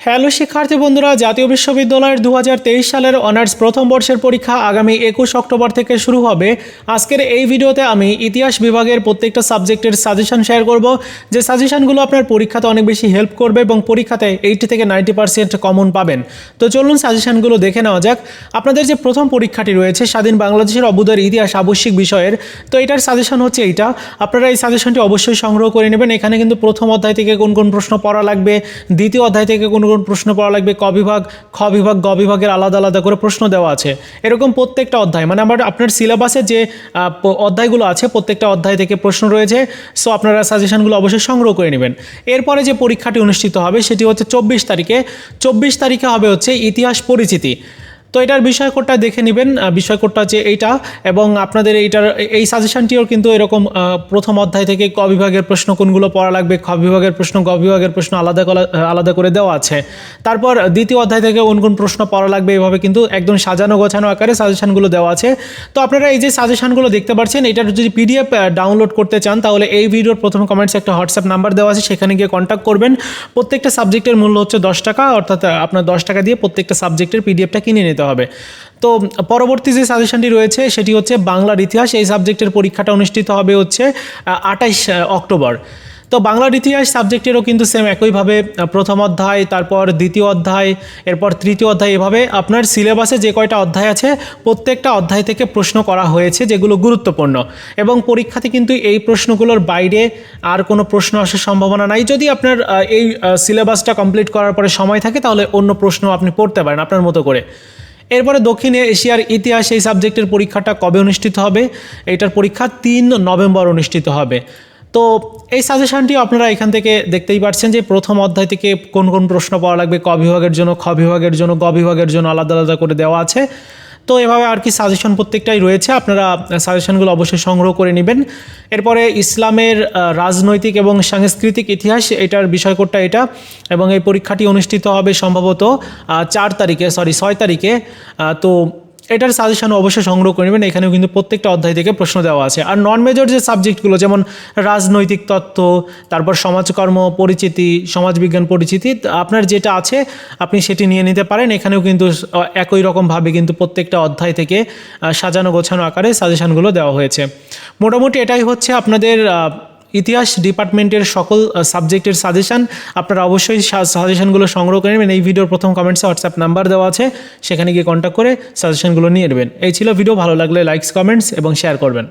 Hello শিক্ষার্থী বন্ধুরা, জাতীয় বিশ্ববিদ্যালয়ের দু হাজার তেইশ সালের অনার্স প্রথম বর্ষের পরীক্ষা আগামী একুশ অক্টোবর থেকে শুরু হবে। আজকের এই ভিডিওতে আমি ইতিহাস বিভাগের প্রত্যেকটা সাবজেক্টের সাজেশন শেয়ার করব। যে সাজেশনগুলো আপনার পরীক্ষাতে অনেক বেশি হেল্প করবে এবং পরীক্ষাতে এইটি থেকে নাইনটি পার্সেন্ট কমন পাবেন। তো চলুন সাজেশনগুলো দেখে নেওয়া যাক। আপনাদের যে প্রথম পরীক্ষাটি রয়েছে, স্বাধীন বাংলাদেশের অবুদের ইতিহাস আবশ্যিক বিষয়ের, তো এটার সাজেশন হচ্ছে এইটা। আপনারা এই সাজেশনটি অবশ্যই সংগ্রহ করে নেবেন। এখানে কিন্তু প্রথম অধ্যায় থেকে কোন কোন প্রশ্ন পড়া লাগবে, দ্বিতীয় অধ্যায় থেকে কোন কোন প্রশ্ন পড়া লাগবে, ক বিভাগ, খ বিভাগ, গ বিভাগের আলাদা আলাদা করে প্রশ্ন দেওয়া আছে। এরকম প্রত্যেকটা অধ্যায় মানে আমার আপনার সিলেবাসে যে অধ্যায়গুলো আছে, প্রত্যেকটা অধ্যায় থেকে প্রশ্ন রয়েছে সো আপনারা সাজেশনগুলো অবশ্যই সংগ্রহ করে নেবেন। এরপরে যে পরীক্ষাটি অনুষ্ঠিত হবে, সেটি হচ্ছে চব্বিশ তারিখে। চব্বিশ তারিখে হবে হচ্ছে ইতিহাস পরিচিতি। তো এটার বিষয় কোডটা দেখে নেবেন বিষয় কোডটা হচ্ছে এইটা এবং আপনাদের এইটার, এই সাজেশনটিও কিন্তু এরকম প্রথম অধ্যায় থেকে ক বিভাগের প্রশ্ন, কোনগুলো পড়া লাগবে, খ বিভাগের প্রশ্ন, গ বিভাগের প্রশ্ন আলাদা আলাদা করে দেওয়া আছে। তারপর দ্বিতীয় অধ্যায় থেকে কোন কোন প্রশ্ন পড়া লাগবে এভাবে কিন্তু একদম সাজানো গোছানো আকারে সাজেশনগুলো দেওয়া আছে। তো আপনারা এই যে সাজেশনগুলো দেখতে পাচ্ছেন, এটার যদি পিডিএফ ডাউনলোড করতে চান, তাহলে এই ভিডিওর প্রথম কমেন্টসে একটা হোয়াটসঅ্যাপ নাম্বার দেওয়া আছে, সেখানে গিয়ে কন্ট্যাক্ট করবেন। প্রত্যেকটা সাবজেক্টের মূল্য হচ্ছে দশ টাকা, অর্থাৎ আপনার দশ টাকা দিয়ে প্রত্যেকটা সাবজেক্টের পিডিএফটা কিনে নিতে হবে। তো পরবর্তী যে সাজেশনটি রয়েছে, সেটি হচ্ছে বাংলার ইতিহাস। এই সাবজেক্টের পরীক্ষাটা অনুষ্ঠিত হবে হচ্ছে আঠাইশ অক্টোবর। তো বাংলার ইতিহাস সাবজেক্টেরও কিন্তু সেম একইভাবে প্রথম অধ্যায়, তারপর দ্বিতীয় অধ্যায়, এরপর তৃতীয় অধ্যায়, এভাবে আপনার সিলেবাসে যে কয়টা অধ্যায় আছে, প্রত্যেকটা অধ্যায় থেকে প্রশ্ন করা হয়েছে, যেগুলো গুরুত্বপূর্ণ। এবং পরীক্ষাতে কিন্তু এই প্রশ্নগুলোর বাইরে আর কোনো প্রশ্ন আসার সম্ভাবনা নাই। যদি আপনার এই সিলেবাসটা কমপ্লিট করার পরে সময় থাকে, তাহলে অন্য প্রশ্ন আপনি পড়তে পারেন আপনার মতো করে। এরপরে দক্ষিণ এশিয়ার ইতিহাস এই সাবজেক্টের পরীক্ষাটা কবে অনুষ্ঠিত হবে? এটার পরীক্ষা তিন নভেম্বর অনুষ্ঠিত হবে। তো এই সাজেশানটি আপনারা এখান থেকে দেখতেই পাচ্ছেন যে প্রথম অধ্যায় থেকে কোন কোন প্রশ্ন পাওয়া লাগবে, ক বিভাগের জন্য, খ বিভাগের জন্য, গ বিভাগের জন্য আলাদা আলাদা করে দেওয়া আছে। তো এভাবে আর কি সাজেশন প্রত্যেকটাই রয়েছে। আপনারা সাজেশনগুলো অবশ্যই সংগ্রহ করে নেবেন। এরপরে ইসলামের রাজনৈতিক এবং সাংস্কৃতিক ইতিহাস, এটার বিষয়কোডটা এটা। এবং এই পরীক্ষাটি অনুষ্ঠিত হবে সম্ভবত চার তারিখে সরি ছয় তারিখে। তো এটার সাজেশন অবশ্যই সংগ্রহ করে নেবেন। এখানেও কিন্তু প্রত্যেকটা অধ্যায় থেকে প্রশ্ন দেওয়া আছে। আর নন মেজর যে সাবজেক্টগুলো যেমন রাজনৈতিক তত্ত্ব, তারপর সমাজকর্ম পরিচিতি, সমাজবিজ্ঞান পরিচিতি আপনার যেটা আছে, আপনি সেটি নিয়ে নিতে পারেন। এখানেও কিন্তু একই রকমভাবে কিন্তু প্রত্যেকটা অধ্যায় থেকে সাজানো গোছানো আকারে সাজেশনগুলো দেওয়া হয়েছে। মোটামুটি এটাই হচ্ছে আপনাদের ইতিহাস ডিপার্টমেন্টের সকল সাবজেক্টের সাজেশান আপনারা অবশ্যই সাজেশানগুলো সংগ্রহ করে নেবেন। এই ভিডিওর প্রথম কমেন্টসে হোয়াটসঅ্যাপ নাম্বার দেওয়া আছে, সেখানে গিয়ে কন্ট্যাক্ট করে সাজেশানগুলো নিয়ে নেবেন। এই ছিল ভিডিও ভালো লাগলে লাইকস কমেন্টস এবং শেয়ার করবেন।